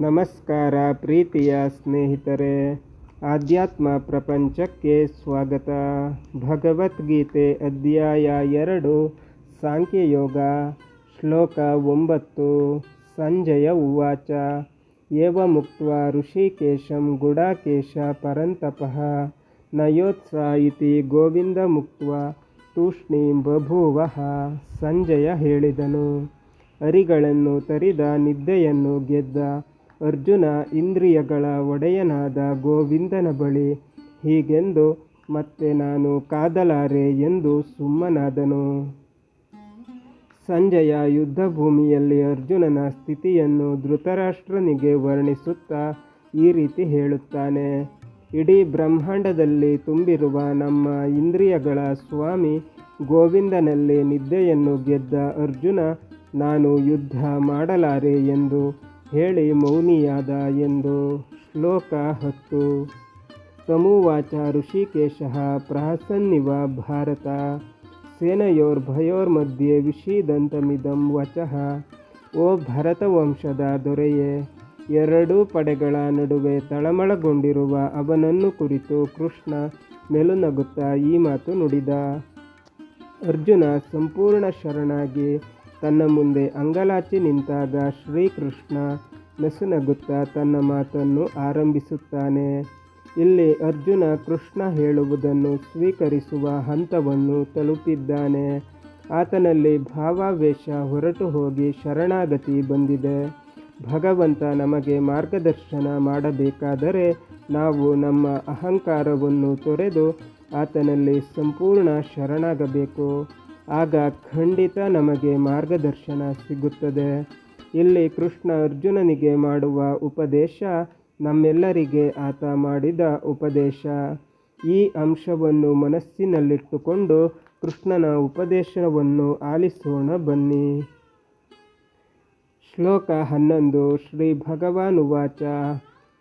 ನಮಸ್ಕಾರ ಪ್ರೀತಿಯ ಸ್ನೇಹಿತರೆ, ಆಧ್ಯಾತ್ಮ ಪ್ರಪಂಚಕ್ಕೆ ಸ್ವಾಗತ. ಭಗವದ್ಗೀತೆ ಅಧ್ಯಾಯ ಎರಡು, ಸಾಂಖ್ಯಯೋಗ, ಶ್ಲೋಕ ಒಂಬತ್ತು, ಸಂಜಯ ಉವಾಚ. ಏವ ಮುಕ್ತ ಋಷಿಕೇಶಂ ಗುಡಾಕೇಶ ಪರಂತಪಃ, ನಯೋತ್ಸ ಇತಿ ಮುಕ್ತ ತೂಷ್ಣೀಂ ಬಭೂವಃ ಸಂಜಯ ಹೇಳಿದನು. ಅರಿಗಳನ್ನು ತರಿದ ನಿದ್ದೆಯನ್ನು ಗೆದ್ದ ಅರ್ಜುನ ಇಂದ್ರಿಯಗಳ ಒಡೆಯನಾದ ಗೋವಿಂದನ ಬಳಿ, ಹೀಗೆಂದು ಮತ್ತೆ ನಾನು ಕಾದಲಾರೆ ಎಂದು ಸುಮ್ಮನಾದನು. ಸಂಜಯ ಯುದ್ಧಭೂಮಿಯಲ್ಲಿ ಅರ್ಜುನನ ಸ್ಥಿತಿಯನ್ನು ಧೃತರಾಷ್ಟ್ರನಿಗೆ ವರ್ಣಿಸುತ್ತಾ ಈ ರೀತಿ ಹೇಳುತ್ತಾನೆ, ಇಡೀ ಬ್ರಹ್ಮಾಂಡದಲ್ಲಿ ತುಂಬಿರುವ ನಮ್ಮ ಇಂದ್ರಿಯಗಳ ಸ್ವಾಮಿ ಗೋವಿಂದನಲ್ಲಿ ನಿದ್ದೆಯನ್ನು ಗೆದ್ದ ಅರ್ಜುನ, ನಾನು ಯುದ್ಧ ಮಾಡಲಾರೆ ಎಂದು ಹೇಳಿ ಮೌನಿಯಾದ ಎಂದು ಶ್ಲೋಕ ಹತ್ತು. ತಮುವಾಚ ಋಷಿಕೇಶ ಪ್ರಾಸನ್ನಿವ ಭಾರತ. ಸೇನೆಯೋರ್ಭಯೋರ್ಮಧ್ಯೆ ವಿಷೀದಂತಮಿದಂ ವಚಃ. ಓ ಭರತವಂಶದ ದೊರೆಯೇ, ಎರಡೂ ಪಡೆಗಳ ನಡುವೆ ತಳಮಳಗೊಂಡಿರುವ ಅವನನ್ನು ಕುರಿತು ಕೃಷ್ಣ ಮೆಲುನಗುತ್ತಾ ಈ ಮಾತು ನುಡಿದ. ಅರ್ಜುನ ಸಂಪೂರ್ಣ ಶರಣಾಗಿ ತನ್ನ ಮುಂದೆ ಅಂಗಲಾಚಿ ನಿಂತಾಗ ಶ್ರೀಕೃಷ್ಣ ನಸುನಗುತ್ತಾ ತನ್ನ ಮಾತನ್ನು ಆರಂಭಿಸುತ್ತಾನೆ. ಇಲ್ಲಿ ಅರ್ಜುನ ಕೃಷ್ಣ ಹೇಳುವುದನ್ನು ಸ್ವೀಕರಿಸುವ ಹಂತವನ್ನು ತಲುಪಿದ್ದಾನೆ. ಆತನಲ್ಲಿ ಭಾವಾವೇಶ ಹೊರಟು ಹೋಗಿ ಶರಣಾಗತಿ ಬಂದಿದೆ. ಭಗವಂತ ನಮಗೆ ಮಾರ್ಗದರ್ಶನ ಮಾಡಬೇಕಾದರೆ ನಾವು ನಮ್ಮ ಅಹಂಕಾರವನ್ನು ತೊರೆದು ಆತನಲ್ಲಿ ಸಂಪೂರ್ಣ ಶರಣಾಗಬೇಕು. ಆಗ ಖಂಡಿತ ನಮಗೆ ಮಾರ್ಗದರ್ಶನ ಸಿಗುತ್ತದೆ. ಇಲ್ಲಿ ಕೃಷ್ಣ ಅರ್ಜುನನಿಗೆ ಮಾಡುವ ಉಪದೇಶ ನಮ್ಮೆಲ್ಲರಿಗೆ ಆತ ಮಾಡಿದ ಉಪದೇಶ. ಈ ಅಂಶವನ್ನು ಮನಸ್ಸಿನಲ್ಲಿಟ್ಟುಕೊಂಡು ಕೃಷ್ಣನ ಉಪದೇಶವನ್ನು ಆಲಿಸೋಣ ಬನ್ನಿ. ಶ್ಲೋಕ ಹನ್ನೊಂದು, ಶ್ರೀ ಭಗವಾನುವಾಚ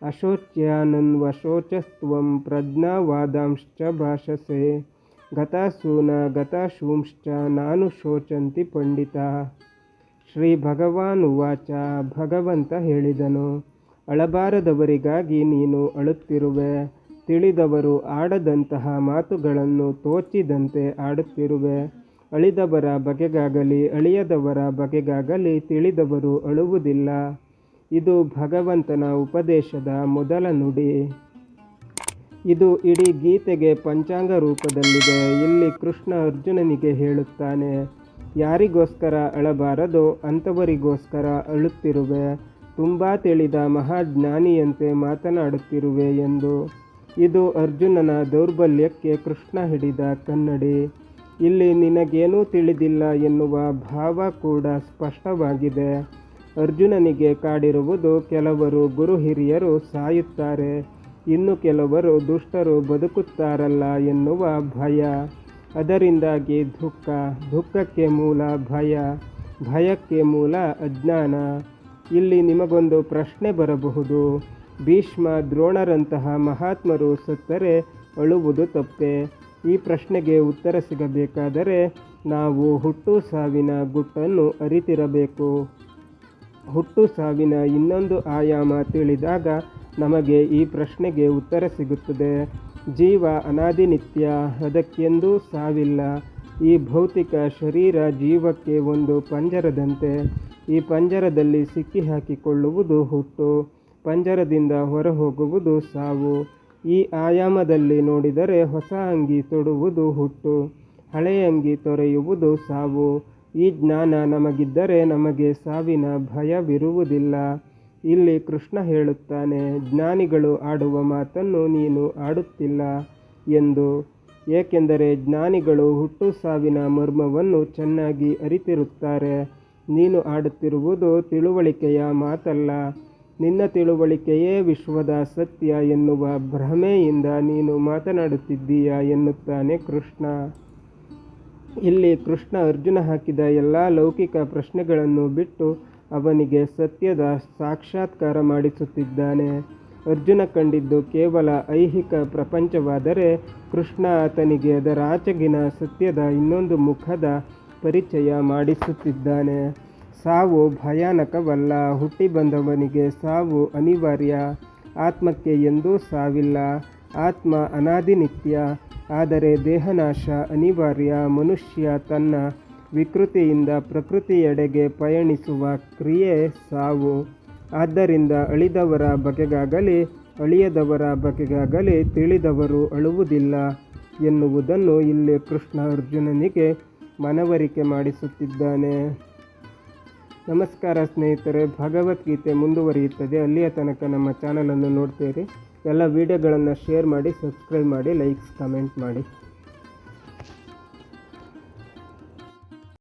ಅಶೋಚ್ಯಾನನ್ವಶೋಚಸ್ತ್ವಂ ಪ್ರಜ್ಞಾವಾದಾಂಶ್ಚ ಭಾಷಸೆ. ಗತಾಸೂನ ಗತಾಶೂಂಶ್ಚ ನಾನು ಶೋಚಂತಿ ಪಂಡಿತ. ಶ್ರೀ ಭಗವಾನ್ ಉವಾಚ ಭಗವಂತ ಹೇಳಿದನು, ಅಳಬಾರದವರಿಗಾಗಿ ನೀನು ಅಳುತ್ತಿರುವೆ, ತಿಳಿದವರು ಆಡದಂತಹ ಮಾತುಗಳನ್ನು ತೋಚಿದಂತೆ ಆಡುತ್ತಿರುವೆ. ಅಳಿದವರ ಬಗೆಗಾಗಲಿ, ಅಳಿಯದವರ ಬಗೆಗಾಗಲಿ ತಿಳಿದವರು ಅಳುವುದಿಲ್ಲ. ಇದು ಭಗವಂತನ ಉಪದೇಶದ ಮೊದಲ ನುಡಿ. ಇದು ಇಡೀ ಗೀತೆಗೆ ಪಂಚಾಂಗ ರೂಪದಲ್ಲಿದೆ. ಇಲ್ಲಿ ಕೃಷ್ಣ ಅರ್ಜುನನಿಗೆ ಹೇಳುತ್ತಾನೆ, ಯಾರಿಗೋಸ್ಕರ ಅಳಬಾರದು ಅಂಥವರಿಗೋಸ್ಕರ ಅಳುತ್ತಿರುವೆ. ತುಂಬ ತಿಳಿದ ಮಹಾಜ್ಞಾನಿಯಂತೆ ಮಾತನಾಡುತ್ತಿರುವೆ ಎಂದು. ಇದು ಅರ್ಜುನನ ದೌರ್ಬಲ್ಯಕ್ಕೆ ಕೃಷ್ಣ ಹಿಡಿದ ಕನ್ನಡಿ. ಇಲ್ಲಿ ನಿನಗೇನೂ ತಿಳಿದಿಲ್ಲ ಎನ್ನುವ ಭಾವ ಕೂಡ ಸ್ಪಷ್ಟವಾಗಿದೆ. ಅರ್ಜುನನಿಗೆ ಕಾಡಿರುವುದು ಕೆಲವರು ಗುರು ಹಿರಿಯರು ಸಾಯುತ್ತಾರೆ. ಇನ್ನು ಕೆಲವರು ದುಷ್ಟರು ಬದುಕುತ್ತಾರಲ್ಲ ಎನ್ನುವ ಭಯ. ಅದರಿಂದಾಗಿ ದುಃಖ, ದುಃಖಕ್ಕೆ ಮೂಲ ಭಯ, ಭಯಕ್ಕೆ ಮೂಲ ಅಜ್ಞಾನ. ಇಲ್ಲಿ ನಿಮಗೊಂದು ಪ್ರಶ್ನೆ ಬರಬಹುದು. ಭೀಷ್ಮ ದ್ರೋಣರಂತಹ ಮಹಾತ್ಮರು ಸತ್ತರೆ ಅಳುವುದು ತಪ್ಪೆ? ಈ ಪ್ರಶ್ನೆಗೆ ಉತ್ತರ ಸಿಗಬೇಕಾದರೆ ನಾವು ಹುಟ್ಟು ಸಾವಿನ ಗುಟ್ಟನ್ನು ಅರಿತಿರಬೇಕು. ಹುಟ್ಟು ಸಾವಿನ ಇನ್ನೊಂದು ಆಯಾಮ ತಿಳಿದಾಗ ನಮಗೆ ಈ ಪ್ರಶ್ನೆಗೆ ಉತ್ತರ ಸಿಗುತ್ತದೆ. ಜೀವ ಅನಾದಿನಿತ್ಯ ಅದಕ್ಕೆಂದೂ ಸಾವಿಲ್ಲ. ಈ ಭೌತಿಕ ಶರೀರ ಜೀವಕ್ಕೆ ಒಂದು ಪಂಜರದಂತೆ. ಈ ಪಂಜರದಲ್ಲಿ ಸಿಕ್ಕಿ ಹಾಕಿಕೊಳ್ಳುವುದು ಹುಟ್ಟು. ಪಂಜರದಿಂದ ಹೊರಹೋಗುವುದು ಸಾವು. ಈ ಆಯಾಮದಲ್ಲಿ ನೋಡಿದರೆ ಹೊಸ ಅಂಗಿ ತೊಡುವುದು ಹುಟ್ಟು. ಹಳೆಯ ಅಂಗಿ ತೊರೆಯುವುದು ಸಾವು. ಈ ಜ್ಞಾನ ನಮಗಿದ್ದರೆ ನಮಗೆ ಸಾವಿನ ಭಯವಿರುವುದಿಲ್ಲ. ಇಲ್ಲಿ ಕೃಷ್ಣ ಹೇಳುತ್ತಾನೆ, ಜ್ಞಾನಿಗಳು ಆಡುವ ಮಾತನ್ನು ನೀನು ಆಡುತ್ತಿಲ್ಲ ಎಂದು. ಏಕೆಂದರೆ ಜ್ಞಾನಿಗಳು ಹುಟ್ಟು ಸಾವಿನ ಮರ್ಮವನ್ನು ಚೆನ್ನಾಗಿ ಅರಿತಿರುತ್ತಾರೆ. ನೀನು ಆಡುತ್ತಿರುವುದು ತಿಳುವಳಿಕೆಯ ಮಾತಲ್ಲ. ನಿನ್ನ ತಿಳುವಳಿಕೆಯೇ ವಿಶ್ವದ ಸತ್ಯ ಎನ್ನುವ ಭ್ರಮೆಯಿಂದ ನೀನು ಮಾತನಾಡುತ್ತಿದ್ದೀಯ ಎನ್ನುತ್ತಾನೆ ಕೃಷ್ಣ. ಇಲ್ಲಿ ಕೃಷ್ಣ ಅರ್ಜುನ ಹಾಕಿದ ಎಲ್ಲ ಲೌಕಿಕ ಪ್ರಶ್ನೆಗಳನ್ನು ಬಿಟ್ಟು ಅವನಿಗೆ ಸತ್ಯದ ಸಾಕ್ಷಾತ್ಕಾರ ಮಾಡಿಸುತ್ತಿದ್ದಾನೆ. ಅರ್ಜುನ ಕಂಡಿದ್ದು ಕೇವಲ ಐಹಿಕ ಪ್ರಪಂಚವಾದರೆ ಕೃಷ್ಣ ಆತನಿಗೆ ಅದರ ಆಚೆಗಿನ ಸತ್ಯದ ಇನ್ನೊಂದು ಮುಖದ ಪರಿಚಯ ಮಾಡಿಸುತ್ತಿದ್ದಾನೆ. ಸಾವು ಭಯಾನಕವಲ್ಲ, ಹುಟ್ಟಿ ಬಂದವನಿಗೆ ಸಾವು ಅನಿವಾರ್ಯ. ಆತ್ಮಕ್ಕೆ ಎಂದೂ ಸಾವಿಲ್ಲ. ಆತ್ಮ ಅನಾದಿನಿತ್ಯ, ಆದರೆ ದೇಹನಾಶ ಅನಿವಾರ್ಯ. ಮನುಷ್ಯ ತನ್ನ ವಿಕೃತಿಯಿಂದ ಪ್ರಕೃತಿಯೆಡೆಗೆ ಪಯಣಿಸುವ ಕ್ರಿಯೆ ಸಾವು. ಆದ್ದರಿಂದ ಅಳಿದವರ ಬಗೆಗಾಗಲಿ, ಅಳಿಯದವರ ಬಗೆಗಾಗಲಿ ತಿಳಿದವರು ಅಳುವುದಿಲ್ಲ ಎನ್ನುವುದನ್ನು ಇಲ್ಲಿ ಕೃಷ್ಣ ಅರ್ಜುನನಿಗೆ ಮನವರಿಕೆ ಮಾಡಿಸುತ್ತಿದ್ದಾನೆ. ನಮಸ್ಕಾರ ಸ್ನೇಹಿತರೆ, ಭಗವದ್ಗೀತೆ ಮುಂದುವರಿಯುತ್ತದೆ. ಅಲ್ಲಿಯ ತನಕ ನಮ್ಮ ಚಾನಲನ್ನು ನೋಡ್ತೀರಿ ಎಲ್ಲ ವಿಡಿಯೋಗಳನ್ನು ಶೇರ್ ಮಾಡಿ, ಸಬ್ಸ್ಕ್ರೈಬ್ ಮಾಡಿ, ಲೈಕ್ಸ್, ಕಮೆಂಟ್ ಮಾಡಿ.